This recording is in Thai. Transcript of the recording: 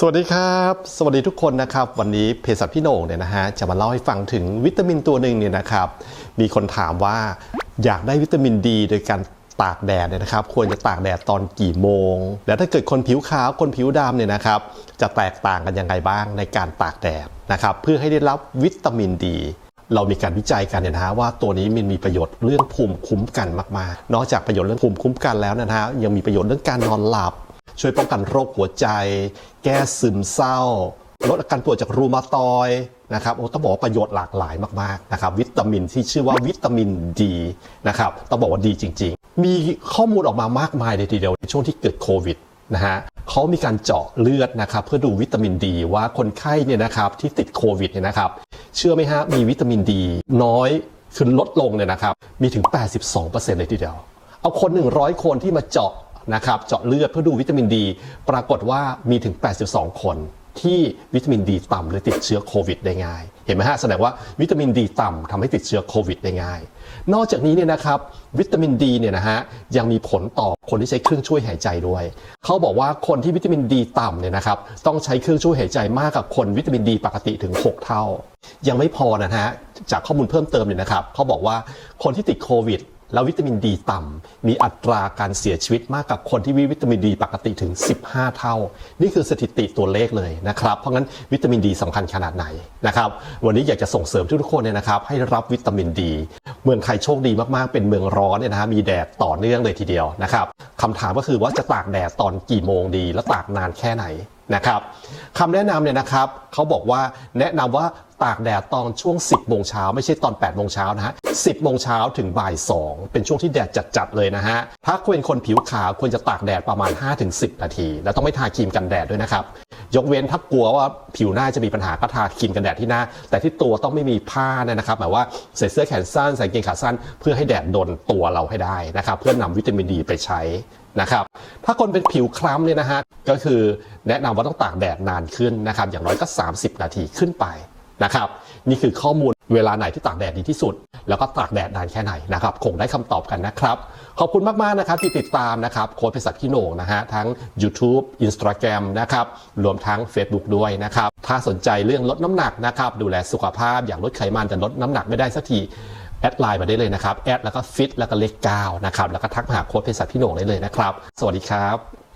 สวัสดีครับ สวัสดีทุกคนนะครับ วันนี้เภสัชพี่โหน่งเนี่ยนะฮะจะมาเล่าให้ฟังถึงวิตามินตัวหนึ่งเนี่ยนะครับ มีคนถามว่าอยากได้วิตามินดี โดยการตากแดดเนี่ยนะครับ ควรจะตากแดดตอนกี่โมง แล้วถ้าเกิดคนผิวขาวคนผิวดำเนี่ยนะครับ จะแตกต่างกันยังไงบ้างในการตากแดดนะครับ เพื่อให้ได้รับวิตามินดีเรามีการวิจัยกันเนี่ยนะฮะว่าตัวนี้มันมีประโยชน์เรื่องภูมิคุ้มกันมากๆ นอกจากประโยชน์เรื่องภูมิคุ้มกันแล้วนะฮะยังมีประโยชน์เรื่องการนอนหลับ ช่วยป้องกันโรคหัวใจ แก้ซึมเศร้า ลดอาการปวดจากรูมาตอยนะครับโอ้ต้องบอกว่าประโยชน์หลากหลายมากๆนะครับวิตามินที่ชื่อว่าวิตามินดีนะครับต้องบอกว่าดีจริง ๆ มีข้อมูลออกมามากมายเลยทีเดียวในช่วงที่เกิดโควิดนะฮะเขามีการเจาะเลือดนะครับเพื่อดูวิตามินดีว่าคนไข้เนี่ยนะครับที่ติดโควิดเนี่ยนะครับเชื่อไหมฮะมีวิตามินดี น้อยคือลดลงเนี่ยนะครับมีถึง 82%เลยทีเดียว เอาคน 100 คนที่มาเจาะ นะครับเจาะเลือดเพื่อดูวิตามินดี ปรากฏว่ามีถึง 82 คนที่วิตามินดีต่ำหรือติดเชื้อโควิดได้ง่าย เห็นไหมฮะแสดงว่าวิตามินดีต่ำทำให้ติดเชื้อโควิดได้ง่าย นอกจากนี้เนี่ยนะครับวิตามินดีเนี่ยนะฮะยังมีผลต่อคนที่ใช้เครื่องช่วยหายใจด้วย เขาบอกว่าคนที่วิตามินดีต่ำเนี่ยนะครับต้องใช้เครื่องช่วยหายใจมากกับคนวิตามินดีปกติถึง 6 เท่า ยังไม่พอนะฮะจากข้อมูลเพิ่มเติมเนี่ยนะครับเขาบอกว่าคนที่ติดโควิด แล้ววิตามินดีต่ำมีอัตราการเสียชีวิตมากกับคนที่วิตามินดีปกติถึง 15 เท่า นี่คือสถิติตัวเลขเลยนะครับ เพราะงั้นวิตามินดีสำคัญขนาดไหนนะครับวันนี้อยากจะส่งเสริมทุกคนเนี่ยนะครับให้รับวิตามินดี เมืองไทยโชคดีมากๆ เป็นเมืองร้อนเนี่ยนะฮะมีแดดต่อเนื่องเลยทีเดียวนะครับคำถามก็คือว่าจะตากแดดตอนกี่โมงดี และตากนานแค่ไหน นะครับคำแนะนำเนี่ยนะครับเขาบอกว่าแนะนำว่าตากแดดตอนช่วง 10โมงเช้าไม่ใช่ตอน8โมงเช้านะฮะ10โมงเช้าถึงบ่าย 2 เป็นช่วงที่แดดจัดๆเลยนะฮะถ้าคุณเป็นคนผิวขาวควรจะตากแดดประมาณ 5-10 นาที แล้วต้องไม่ทาครีมกันแดดด้วยนะครับยกเว้นถ้ากลัวว่าผิวหน้าจะมีปัญหาก็ทาครีมกันแดดที่หน้า แต่ที่ตัวต้องไม่มีผ้านะครับหมายว่าใส่เสื้อแขนสั้นใส่กางเกงขาสั้น เพื่อให้แดดโดนตัวเราให้ได้นะครับเพื่อนำวิตามินดีไปใช้ นะครับ ถ้าคนเป็นผิวคล้ำเนี่ยนะฮะก็คือแนะนำว่าต้องตากแดดนานขึ้นนะครับ อย่างน้อยก็ 30 นาทีขึ้นไปนะครับ นี่คือข้อมูลเวลาไหนที่ตากแดดดีที่สุด แล้วก็ตากแดดนานแค่ไหนนะครับ คงได้คำตอบกันนะครับ ขอบคุณมาก ๆ นะครับ ที่ติดตามนะครับโค้ดเภสัชพี่โหน่งนะฮะ ทั้ง YouTube Instagram นะครับ รวมทั้ง Facebook ด้วยนะครับ ถ้าสนใจเรื่องลดน้ำหนักนะครับ ดูแลสุขภาพอย่ากลดไขมันแต่ลดน้ำหนักไม่ได้สักที แอดไลน์มาได้เลยนะครับแอดแล้วก็ฟิตแล้วก็เลข9นะครับแล้วก็ทักมาหาโค้ดเภสัชพี่โหน่งได้เลยนะครับ สวัสดีครับ